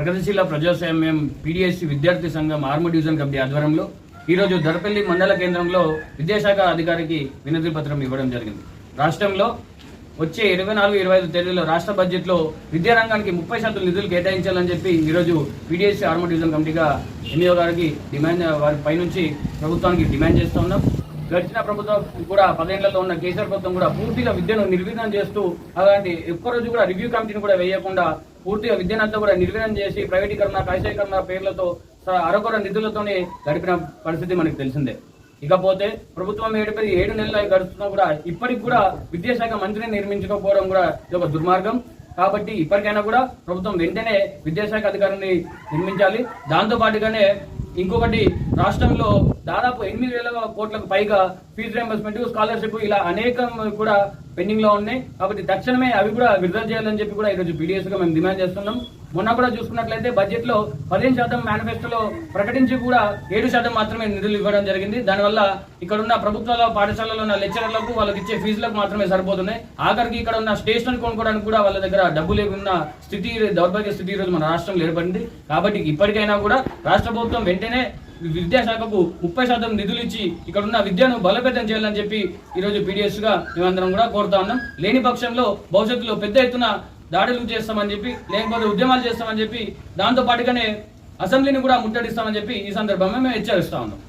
ప్రగతిశీల ప్రజాస్వామ్యం పీడిఎస్సీ విద్యార్థి సంఘం ఆర్మ డివిజన్ కమిటీ ఆధ్వర్యంలో ఈరోజు దరపల్లి మండల కేంద్రంలో విద్యాశాఖ అధికారికి వినతి పత్రం ఇవ్వడం జరిగింది. రాష్ట్రంలో వచ్చే ఇరవై నాలుగు ఇరవై ఐదు తేదీలో రాష్ట్ర బడ్జెట్లో విద్యారంగానికి ముప్పై శాతం నిధులు కేటాయించాలని చెప్పి ఈరోజు పీడిఎస్సీ ఆర్మ డివిజన్ కమిటీగా ఎంఈఓ గారికి డిమాండ్ వారి పైనుంచి ప్రభుత్వానికి డిమాండ్ చేస్తూ ఉన్నాం. గడిచిన ప్రభుత్వం కూడా పదేళ్ళలో ఉన్న కేసీఆర్ ప్రభుత్వం కూడా పూర్తిగా విద్యను నిర్వీర్ణం చేస్తూ అలాంటి ఒక్కరోజు కూడా రివ్యూ కమిటీని కూడా వేయకుండా పూర్తిగా విద్యనంతా కూడా నిర్వీర్ణం చేసి ప్రైవేటీకరణ కాశీకరణ పేర్లతో అరకొర నిధులతోనే గడిపిన పరిస్థితి మనకు తెలిసిందే. ఇకపోతే ప్రభుత్వం ఏడుపై ఏడు నెలలు గడుస్తున్నా కూడా ఇప్పటికి కూడా విద్యాశాఖ మంత్రిని నిర్మించకపోవడం కూడా ఇది ఒక దుర్మార్గం. కాబట్టి ఇప్పటికైనా కూడా ప్రభుత్వం వెంటనే విద్యాశాఖ అధికారిని నిర్మించాలి దాంతో పాటుగానే ఇంకొకటి రాష్ట్రంలో దాదాపు ఎనిమిది వేల కోట్లకు పైగా ఫీజు రియంబర్స్మెంట్ స్కాలర్షిప్ ఇలా అనేకం కూడా పెండింగ్లో ఉన్నాయి. కాబట్టి తక్షణమే అవి కూడా విడుదల చేయాలని చెప్పి కూడా ఈరోజు పీడిఎస్గా మేము డిమాండ్ చేస్తున్నాం. మొన్న కూడా చూసుకున్నట్లయితే బడ్జెట్లో పదిహేను శాతం మేనిఫెస్టోలో ప్రకటించి కూడా ఏడు శాతం మాత్రమే నిధులు ఇవ్వడం జరిగింది. దానివల్ల ఇక్కడ ఉన్న ప్రభుత్వాల పాఠశాలలో ఉన్న లెక్చరర్లకు వాళ్ళకి ఇచ్చే ఫీజులకు మాత్రమే సరిపోతున్నాయి. ఆఖరికి ఇక్కడ ఉన్న స్టేషన్ కొనుక్కోవడానికి కూడా వాళ్ళ దగ్గర డబ్బు లేకున్న స్థితి దౌర్భాగ్య స్థితి ఈరోజు రోజు మన రాష్ట్రంలో ఏర్పడింది. కాబట్టి ఇప్పటికైనా కూడా రాష్ట్ర ప్రభుత్వం వెంటనే విద్యాశాఖకు ముప్పై శాతం నిధులు ఇచ్చి ఇక్కడ ఉన్న విద్యను బలోపేతం చేయాలని చెప్పి ఈరోజు పీడిఎస్గా మేమందరం కూడా కోరుతా ఉన్నాం. లేని పక్షంలో భవిష్యత్తులో పెద్ద ఎత్తున దాడులు చేస్తామని చెప్పి లేకపోతే ఉద్యమాలు చేస్తామని చెప్పి దాంతో పాటుగానే అసెంబ్లీని కూడా ముట్టడిస్తామని చెప్పి ఈ సందర్భంగా మేము హెచ్చరిస్తా ఉన్నాం.